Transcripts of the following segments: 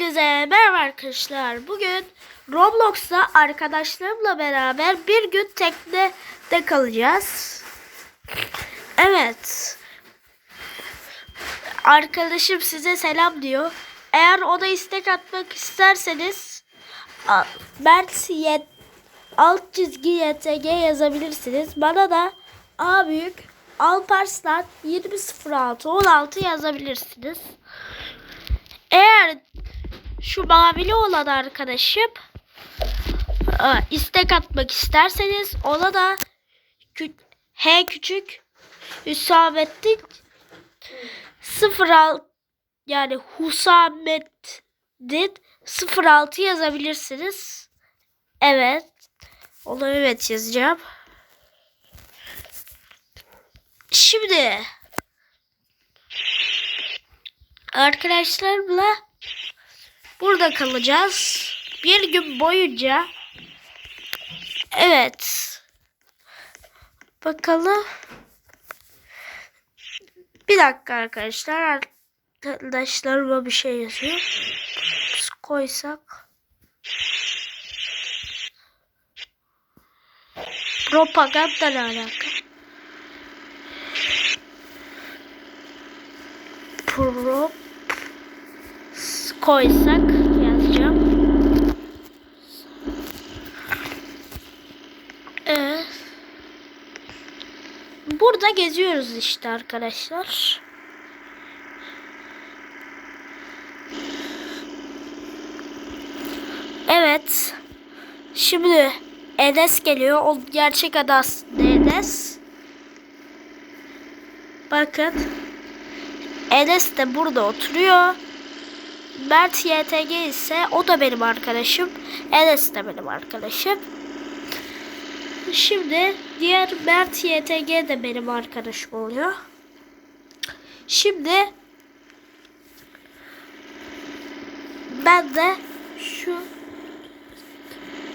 Hepinize merhaba arkadaşlar. Bugün Roblox'ta arkadaşlarımla beraber bir gün teknede kalacağız. Evet. Arkadaşım size selam diyor. Eğer ona istek atmak isterseniz Mert Yet alt çizgi YTG yazabilirsiniz. Bana da A büyük Alparslan 2006 16 yazabilirsiniz. Eğer şu mavili olan arkadaşım e, istek atmak isterseniz ona da kü- H küçük Hüsamettin 06 yani Husamettin 06 yazabilirsiniz. Evet. Ona evet yazacağım. Şimdi arkadaşlarımla burada kalacağız. Bir gün boyunca. Evet. Bakalım. Bir dakika arkadaşlar. Arkadaşlarıma bir şey yazıyor. Biz koysak. Propaganda ne alaka? Prop koysak yazacağım. Evet. Burada geziyoruz işte arkadaşlar. Evet. Şimdi Enes geliyor. O gerçek adı aslında Enes. Bakın. Enes de burada oturuyor. Mert YTG ise o da benim arkadaşım. Enes de benim arkadaşım. Şimdi diğer Mert YTG de benim arkadaşım oluyor. Şimdi ben de şu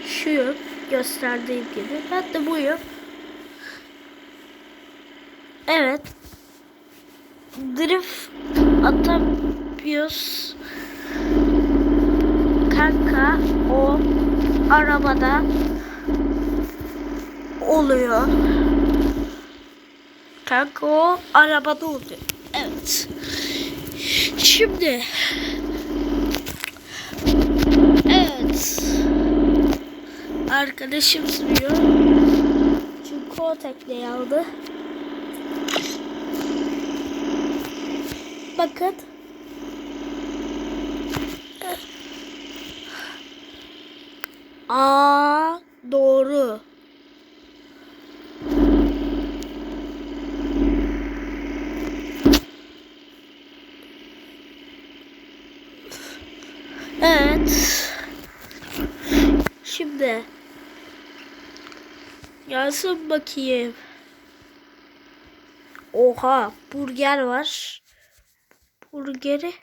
şuyum gösterdiğim gibi. Ben de buyum. Evet. Drift atamıyoruz. Kanka o arabada oluyor. Kanka o arabada oluyor. Evet. Şimdi Evet. Arkadaşım sürüyor. Çünkü o tekneyi aldı. Bakın. Aa doğru. Evet. Şimdi yazın bakayım. Oha burger var. Burgeri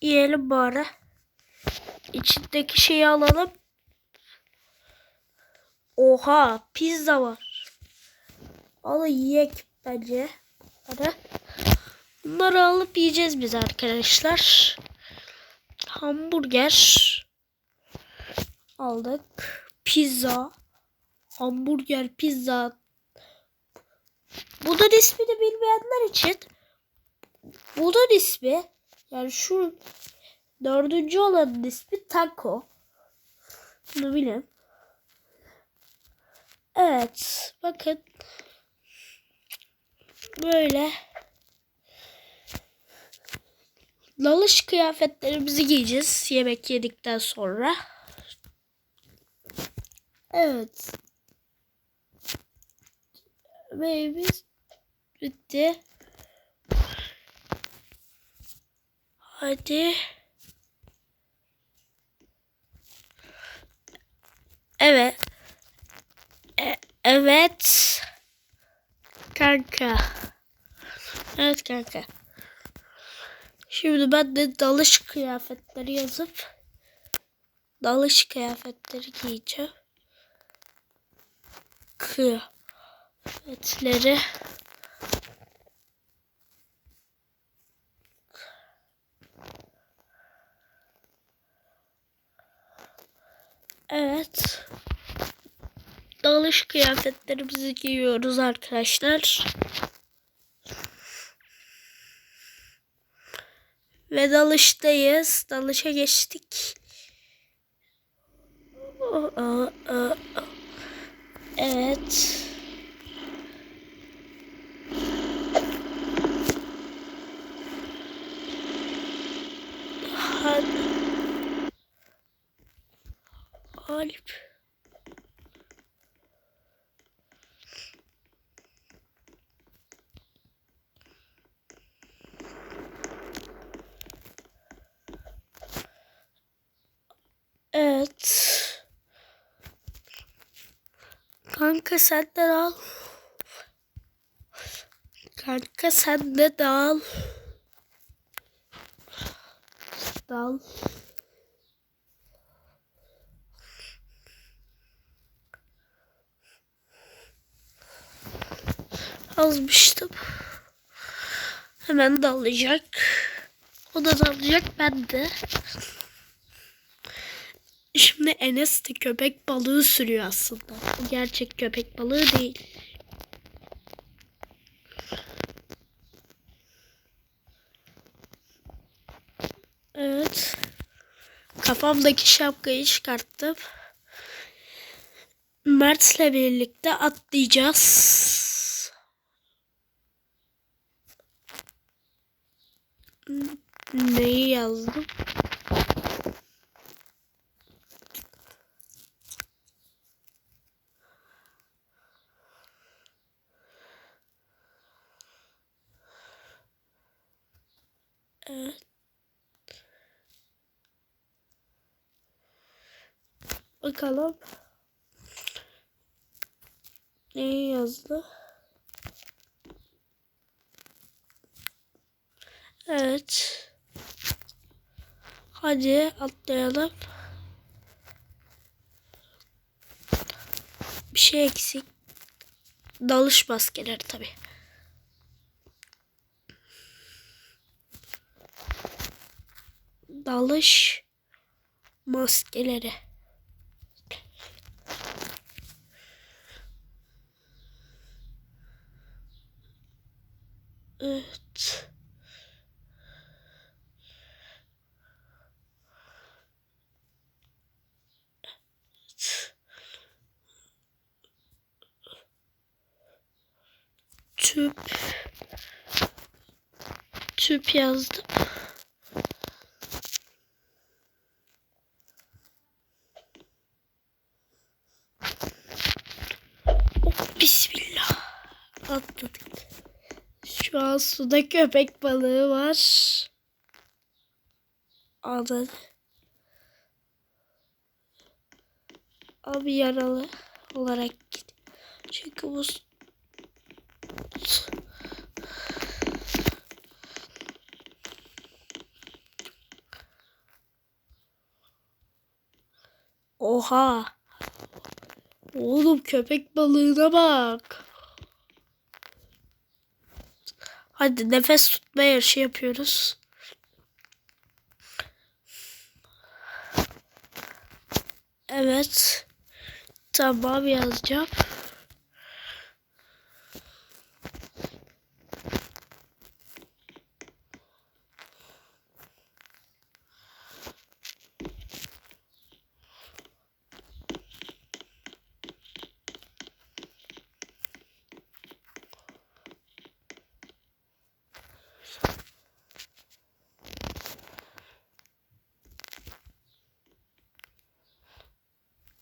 yiyelim bari. İçindeki şeyi alalım. Oha pizza var. Alın yiyek bence. Hadi. Bunları alıp yiyeceğiz biz arkadaşlar. Hamburger aldık. Pizza. Hamburger, pizza. Bunun ismini bilmeyenler için bunun ismi yani şu dördüncü olanın ismi taco. Bunu bilin. Evet. Bakın. Böyle. Dalış kıyafetlerimizi giyeceğiz yemek yedikten sonra. Evet. Yemeğimiz bitti. Hadi. Evet. E- evet. Kanka. Evet kanka. Şimdi ben de dalış kıyafetleri yazıp dalış kıyafetleri giyeceğim. Kıyafetleri Evet. Dalış kıyafetlerimizi giyiyoruz arkadaşlar. Ve dalıştayız. Dalışa geçtik. Evet. Hadi. Alp. Evet. Kanka sen de al. Kanka sen de dal. Dal. Azmıştım. Hemen dalacak. O da dalacak ben de. Şimdi Enes de köpek balığı sürüyor aslında. Bu gerçek köpek balığı değil. Evet. Kafamdaki şapkayı çıkarttım. Mert'le birlikte atlayacağız. Neyi yazdım? Evet. Bakalım. Neyi yazdı? Evet. Hadi atlayalım. Bir şey eksik. Dalış maskeleri tabii. dalış maskeleri. Evet. Tüp. Tüp yazdım. atladık. Şu an suda köpek balığı var. Adı. Abi yaralı olarak git. Çünkü bu Oha. Oğlum köpek balığına bak. Hadi nefes tutma yarışı yapıyoruz. Evet. Tamam yazacağım.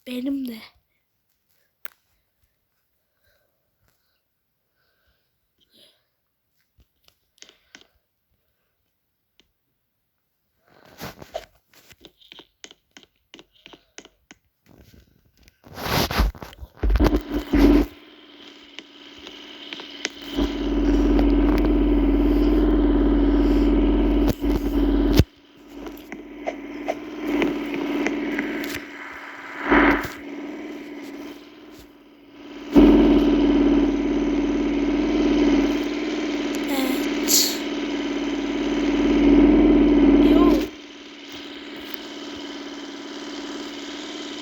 Benim de.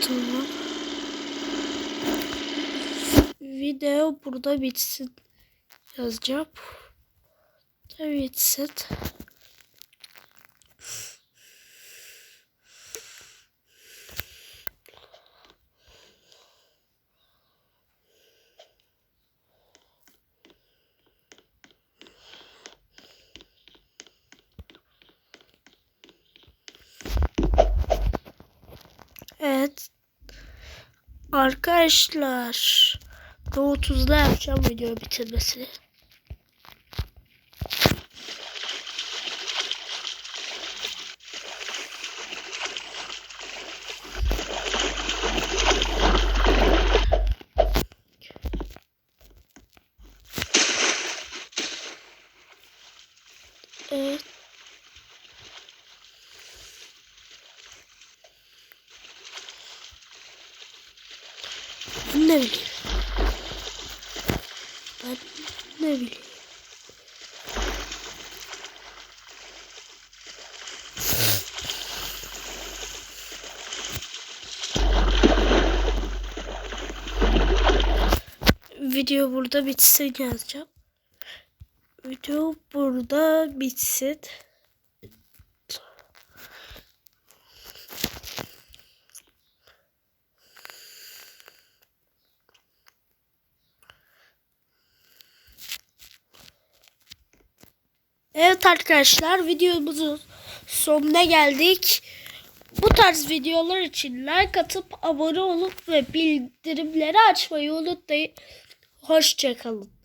Tamam. Video burada bitsin yazacağım. Tabii bitsin. Arkadaşlar. No 30'da yapacağım video bitirmesini. Evet. Ben ne bileyim. Ben ne bileyim. Video burada bitsin yazacağım. Video burada bitsin. Evet arkadaşlar videomuzun sonuna geldik. Bu tarz videolar için like atıp abone olup ve bildirimleri açmayı unutmayın. Hoşçakalın.